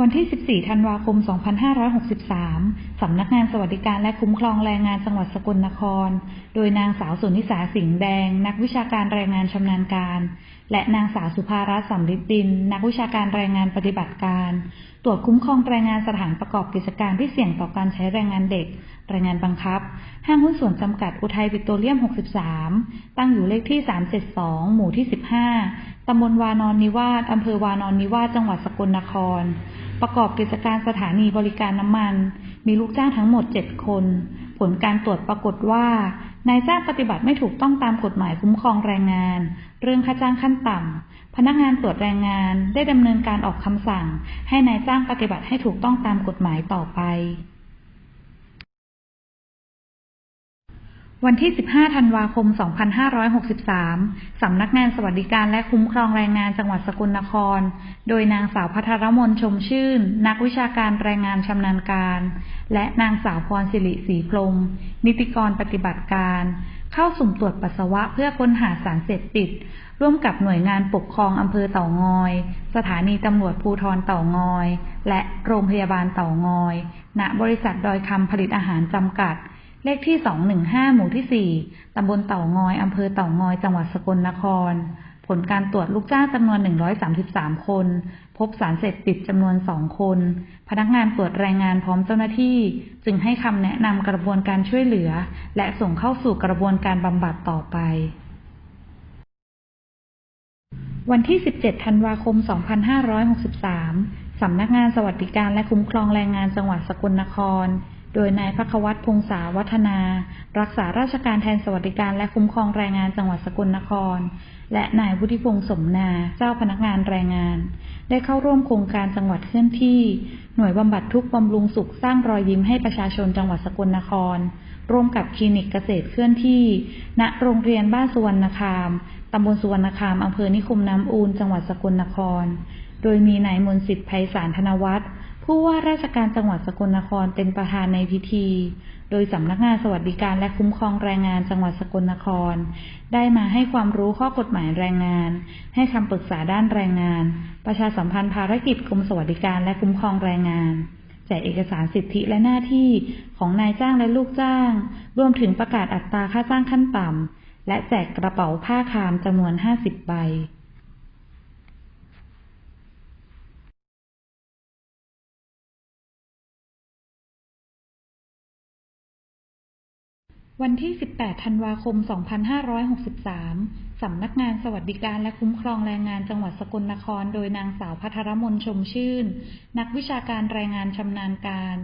วันที่ 14 ธันวาคม 2563 สำนักงานสวัสดิการและคุ้มครองแรงงานจังหวัดสกลนคร โดยนางสาวสุนิสาสิงห์แดง นักวิชาการแรงงานชำนาญการ และนางสาวสุภารัตน์สำริดดิน นักวิชาการแรงงานปฏิบัติการ ตรวจคุ้มครองแรงงานสถานประกอบกิจการที่เสี่ยงต่อการใช้แรงงานเด็ก แรงงานบังคับ ห้างหุ้นส่วนจำกัดอุทัยปิโตรเลียม 63 ตั้งอยู่เลขที่ 372 หมู่ที่ 15 ตำบลวานอนนิวาสอำเภอวานอนนิวาสจังหวัดสกลนคร ประกอบกิจการสถานีบริการน้ำมัน มีลูกจ้างทั้งหมด 7 คน ผลการตรวจปรากฏว่านายจ้างปฏิบัติไม่ถูกต้องตามกฎหมายคุ้มครองแรงงาน เรื่องค่าจ้างขั้นต่ำ พนักงานตรวจแรงงานได้ดำเนินการออกคำสั่ง ให้นายจ้างปฏิบัติให้ถูกต้องตามกฎหมายต่อไป วันที่ 15 ธันวาคม 2563 สำนักงานสวัสดิการและคุ้มครองแรงงานจังหวัดสกลนคร โดยนางสาวพัทรมนชมชื่น นักวิชาการแรงงานชำนาญการ และนางสาวพรสิริศรีพรมนิติกรปฏิบัติการ เข้าสุ่มตรวจปัสสาวะเพื่อค้นหาสารเสพติด ร่วมกับหน่วยงานปกครองอำเภอเต่างอย สถานีตำรวจภูธรเต่างอย และโรงพยาบาลเต่างอย ณ บริษัทดอยคำผลิตอาหารจำกัด เลขที่ 215 หมู่ที่ 4 ตำบลเต่างอย อำเภอเต่างอย จังหวัดสกลนคร ผลการตรวจลูกจ้างจำนวน 133 คน พบสารเสพติดจำนวน 2 คน พนักงานตรวจแรงงานพร้อมเจ้าหน้าที่ จึงให้คำแนะนำกระบวนการช่วยเหลือ และส่งเข้าสู่กระบวนการบำบัดต่อไป วันที่ 17 ธันวาคม 2563 สำนักงานสวัสดิการและคุ้มครองแรงงานจังหวัดสกลนคร โดยนายพักวัตรพงษาวัฒนา รักษาราชการแทนสวัสดิการและคุ้มครองแรงงานจังหวัดสกลนคร และนายวุฒิพงษ์สมนาเจ้าพนักงานแรงงาน ได้เข้าร่วมโครงการจังหวัดเคลื่อนที่ หน่วยบำบัดทุกบำรุงสุขสร้างรอยยิ้มให้ประชาชนจังหวัดสกลนคร ร่วมกับคลินิกเกษตรเคลื่อนที่ ณโรงเรียนบ้านสุวรรณคามตำบลสุวรรณคามอำเภอนิคมน้ำอูนจังหวัดสกลนคร โดยมีนายมนต์สิทธิ์ไพศาลธนวัฒน์ ผู้ว่าราชการจังหวัดสกลนครเป็นประธานในพิธี โดยสำนักงานสวัสดิการและคุ้มครองแรงงานจังหวัดสกลนคร ได้มาให้ความรู้ข้อกฎหมายแรงงาน ให้คำปรึกษาด้านแรงงาน ประชาสัมพันธ์ภารกิจกรมสวัสดิการและคุ้มครองแรงงานแจกเอกสารสิทธิและหน้าที่ของนายจ้างและลูกจ้าง รวมถึงประกาศอัตราค่าจ้างขั้นต่ำ และแจกกระเป๋าผ้าคามจำนวน 50 ใบ วันที่ 18 ธันวาคม 2563 สำนักงานสวัสดิการและคุ้มครองแรงงานจังหวัดสกลนคร โดยนางสาวพัทรมนชมชื่น นักวิชาการแรงงานชำนาญการ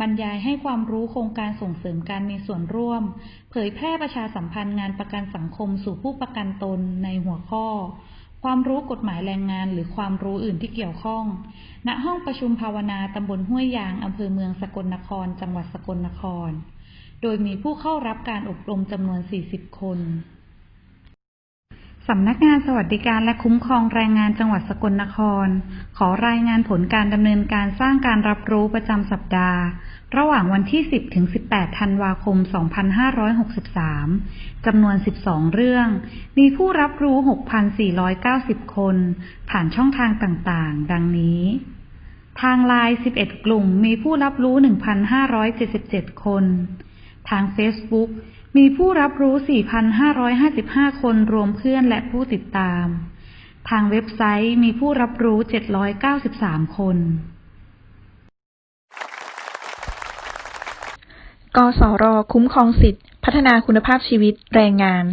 บรรยายให้ความรู้โครงการส่งเสริมการมีส่วนร่วม เผยแพร่ประชาสัมพันธ์งานประกันสังคมสู่ผู้ประกันตนในหัวข้อ ความรู้กฎหมายแรงงานหรือความรู้อื่นที่เกี่ยวข้อง ณ ห้องประชุมภาวนาตำบลห้วยยางอำเภอเมืองสกลนคร จังหวัดสกลนคร โดยมีผู้เข้ารับการอบรมจำนวน 40 คนสำนักงานสวัสดิการและคุ้มครองแรงงานจังหวัดสกลนคร ขอรายงานผลการดำเนินการสร้างการรับรู้ประจำสัปดาห์ ระหว่างวันที่ 10 ถึง 18 ธันวาคม 2563 จำนวน 12 เรื่อง มีผู้รับรู้ 6,490 คน ผ่านช่องทางต่างๆ ดังนี้ ทางไลน์ 11 กลุ่ม มีผู้รับรู้ 1,577 คน ทาง Facebook มีผู้รับรู้ 4,555 คนรวมเพื่อนและผู้ติดตาม ทางเว็บไซต์มีผู้รับรู้ 793 คน กสร คุ้มครองสิทธิพัฒนาคุณภาพชีวิตแรงงาน